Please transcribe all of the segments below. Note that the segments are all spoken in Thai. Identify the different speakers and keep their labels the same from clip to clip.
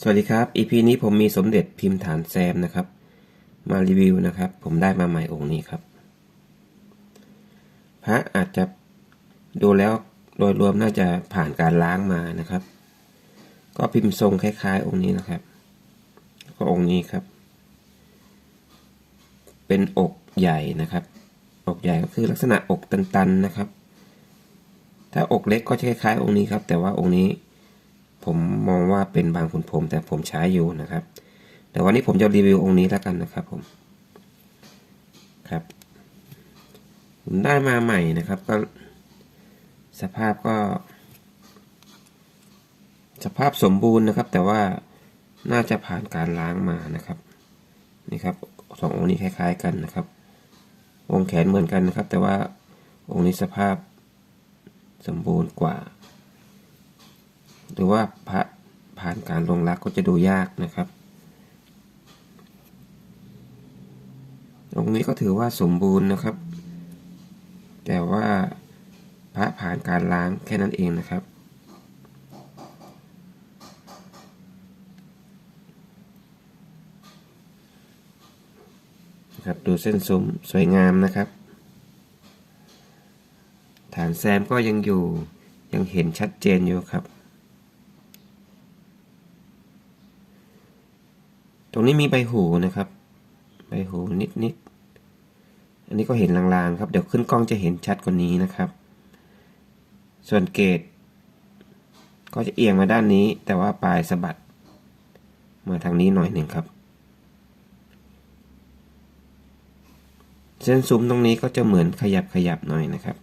Speaker 1: สวัสดีครับ EP นี้ผมมีสมเด็จพิมพ์ฐานแซมนะครับ มารีวิวนะครับ ผมได้มาใหม่องค์นี้ครับ พระอาจจะดูแล้วโดยรวมน่าจะผ่านการล้างมานะครับ ก็พิมพ์ทรงคล้ายๆ องค์นี้นะครับ ก็องค์นี้ครับ เป็นอกใหญ่นะครับ อกใหญ่ก็คือลักษณะอกตันๆนะครับ ถ้าอกเล็กก็จะคล้ายๆองค์นี้ครับ แต่ว่าองค์นี้ ผมมองว่าเป็นบางขุนพรมแต่ผมใช้อยู่นะครับ แต่วันนี้ผมจะรีวิวองค์นี้แล้วกันนะครับผมครับผมได้มาใหม่นะครับก็สภาพก็ สภาพสมบูรณ์นะครับ แต่ว่าน่าจะผ่านการล้างมานะครับนี่ครับสององค์นี้คล้าย ๆ กันนะครับ องค์แขนเหมือนกันนะครับ แต่ว่าองค์นี้สภาพสมบูรณ์กว่า หรือว่าพระผ่านการลงรักก็จะดูยากนะครับ องค์นี้ก็ถือว่าสมบูรณ์นะครับ แต่ว่าพระผ่านการล้างแค่นั้นเองนะครับ นะครับดูเส้นซุ้มสวยงามนะครับ ฐานแซมก็ยังอยู่ยังเห็นชัดเจนอยู่ครับ ตรงนี้มีใบหูนะครับ ใบหูนิดนิดอันนี้ก็เห็นลางๆครับ เดี๋ยวขึ้นกล้องจะเห็นชัดกว่านี้นะครับ ส่วนเกตก็จะเอียงมาด้านนี้ แต่ว่าปลายสะบัด มาทางนี้หน่อยหนึ่งครับ เส้นซุ้มตรงนี้ก็จะเหมือนขยับขยับหน่อยนะครับ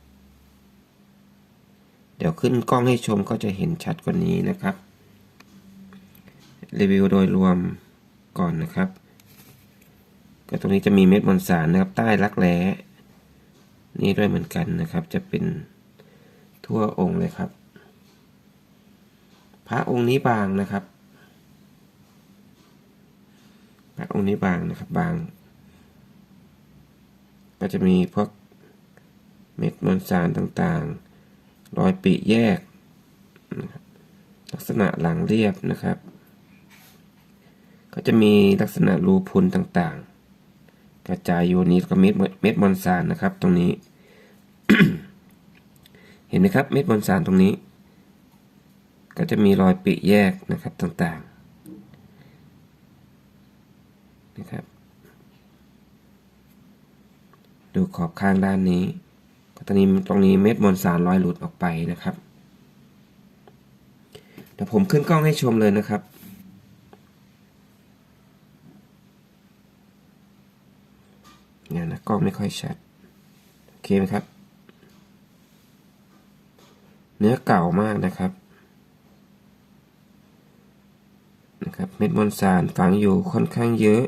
Speaker 1: เดี๋ยวขึ้นกล้องให้ชมก็จะเห็นชัดกว่านี้นะครับ รีวิวโดยรวม ก่อนนะครับ ก็ตรงนี้จะมีเม็ดมวลสารนะครับ ใต้รักแร้นี่ด้วยเหมือนกันนะครับ จะเป็นทั่วองค์เลยครับ พระองค์นี้บางนะครับพระองค์นี้บางนะครับบาง ก็จะมีพวกเม็ดมวลสารต่างๆ รอยปีแยกลักษณะหลังเรียบนะครับ ก็จะมีลักษณะรูพุนต่างๆ กระจายอยู่นี้ก็เม็ดเม็ดมวลสารนะครับ ตรงนี้ เห็นไหมครับเม็ดมวลสารตรงนี้ ก็จะมีรอยปีแยกนะครับต่างๆนะครับ ดูขอบข้างด้านนี้ก็ตรงนี้ตรงนี้เม็ดมวลสารลอยหลุดออกไปนะครับเดี๋ยวผมขึ้นกล้องให้ชมเลยนะครับเนี่ยนะ กล้องไม่ค่อยชัด โอเคไหมครับ เนื้อเก่ามากนะครับนะครับ เม็ดมวลสารฝังอยู่ค่อนข้างเยอะ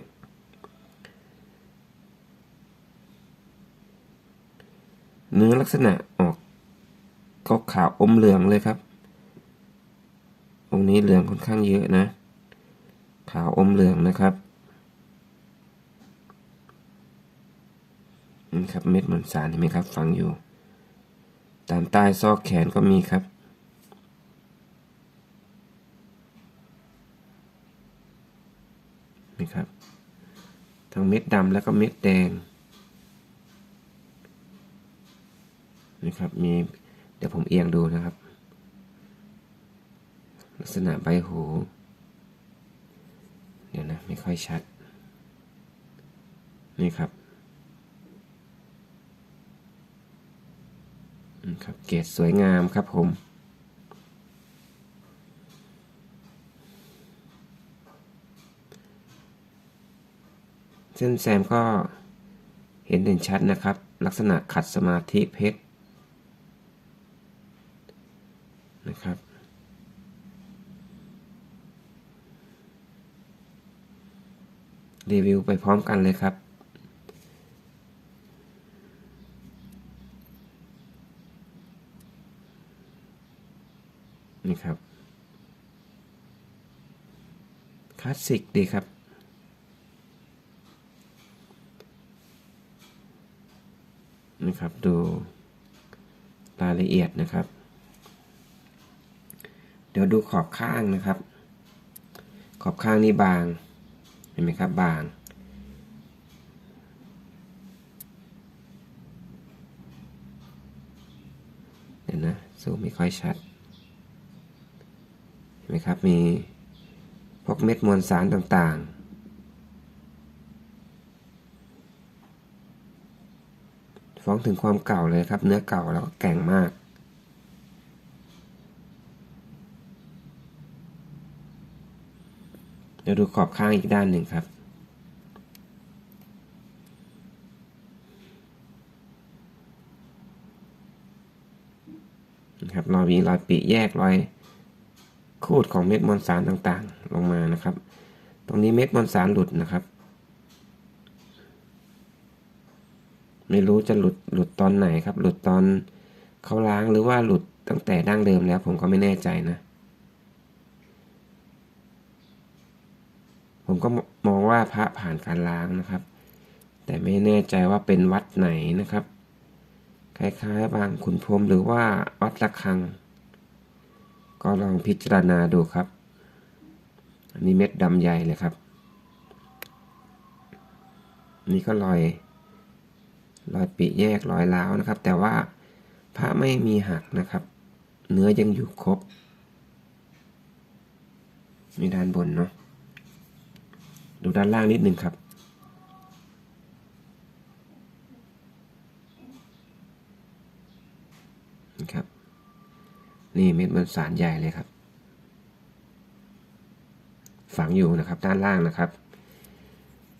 Speaker 1: เนื้อลักษณะออกขาวขาวอมเหลืองเลยครับ องนี้เหลืองค่อนข้างเยอะนะ ขาวอมเหลืองนะครับ ครับเม็ดมันสารเห็นไหมครับ ฝังอยู่ ตามใต้ซอกแขนก็มีครับ นี่ครับ ทั้งเม็ดดำแล้วก็เม็ดแดงนี่ครับมีเดี๋ยวผมเอียงดูนะครับ ลักษณะใบหู เดี๋ยวนะ ไม่ค่อยชัด นี่ครับค รับเกศสวยงามครับผม เส้นแซมก็เห็นเด่นชัดนะครับ ลักษณะขัดสมาธิเพชรนะครับรีวิวไปพร้อมกันเลยครับ นี่ครับคลาสสิกดีครับ นะครับ ดูรายละเอียดนะครับ เดี๋ยวดูขอบข้างนะครับ ขอบข้างนี่บาง เห็นไหมครับบางเดี๋ยวนะซูมไม่ค่อยชัด นไหมครับ มีพวกเม็ดมวลสารต่างๆ ฟ้องถึงความเก่าเลยครับ เนื้อเก่าแล้วก็แก่งมาก เดี๋ยวดูขอบข้างอีกด้านหนึ่งครับนะครับรอยมีรอยปีแยกรอย คูดของเม็ดมวลสารต่างๆ ลงมานะครับ ตรงนี้เม็ดมวลสารหลุดนะครับ ไม่รู้จะหลุดหลุดตอนไหนครับ หลุดตอนเขาล้างหรือว่าหลุดตั้งแต่ดั้งเดิมแล้ว ผมก็ไม่แน่ใจนะ ผมก็มองว่าพระผ่านการล้างนะครับ แต่ไม่แน่ใจว่าเป็นวัดไหนนะครับ คล้ายๆบางขุนพรมหรือว่าวัดระฆัง ก็ลองพิจารณาดูครับ อันนี้เม็ดดำใหญ่เลยครับ นี่ก็รอยรอยปีแยกรอยร้าวนะครับ แต่ว่าพระไม่มีหักนะครับ เนื้อยังอยู่ครบมีด้านบนเนาะดูด้านล่างนิดนึงครับครับ นี่เม็ดมันสารใหญ่เลยครับ ฝังอยู่นะครับด้านล่างนะครับ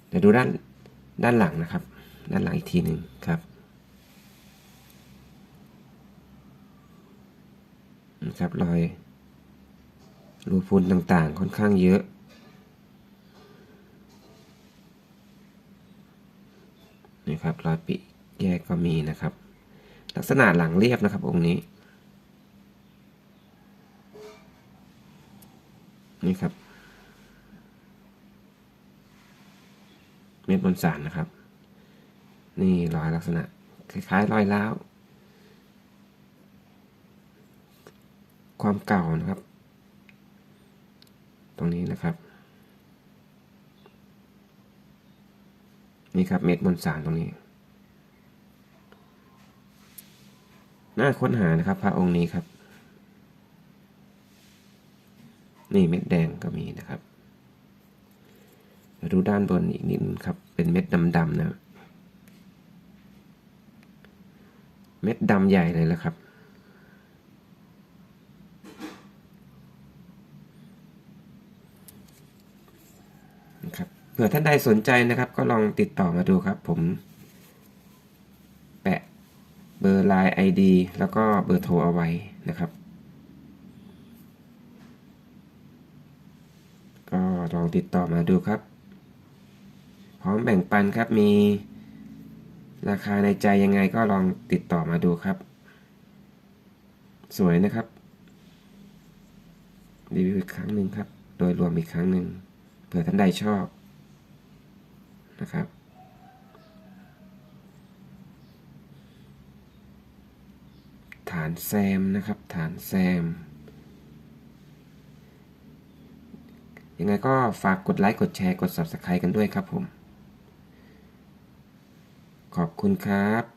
Speaker 1: เดี๋ยวดูด้านด้านหลังนะครับ ด้านหลังอีกทีหนึ่งครับนะครับรอยรูพุนต่างๆ ค่อนข้างเยอะนี่ครับรอยปิแยกก็มีนะครับ ลักษณะหลังเรียบนะครับองค์นี้ นี่ครับ เม็ดบนสารนะครับ นี่รอยลักษณะ คล้ายๆรอยล้าว ความเก่านะครับ ตรงนี้นะครับ นี่ครับเม็ดบนสารตรงนี้น่าค้นหานะครับ พระองค์นี้ครับ นี่เม็ดแดงก็มีนะครับดูด้านบนอีกนิดครับ เป็นเม็ดดำๆนะ เม็ดดำใหญ่เลยแล้วครับนะครับเผื่อท่านใดสนใจนะครับ ก็ลองติดต่อมาดูครับ ผมแปะเบอร์ไลน์ ID แล้วก็เบอร์โทรเอาไว้นะครับ ก็ ลองติดต่อมาดูครับ พร้อมแบ่งปันครับมีราคาในใจยังไงก็ลองติดต่อมาดูครับ สวยนะครับรีวิวอีกครั้งหนึ่งครับ โดยรวมอีกครั้งหนึ่งเผื่อท่านใดชอบนะครับ ฐานแซมนะครับ ฐานแซม ยังไงก็ฝากกดไลค์กดแชร์กด Subscribe กันด้วยครับผม ขอบคุณครับ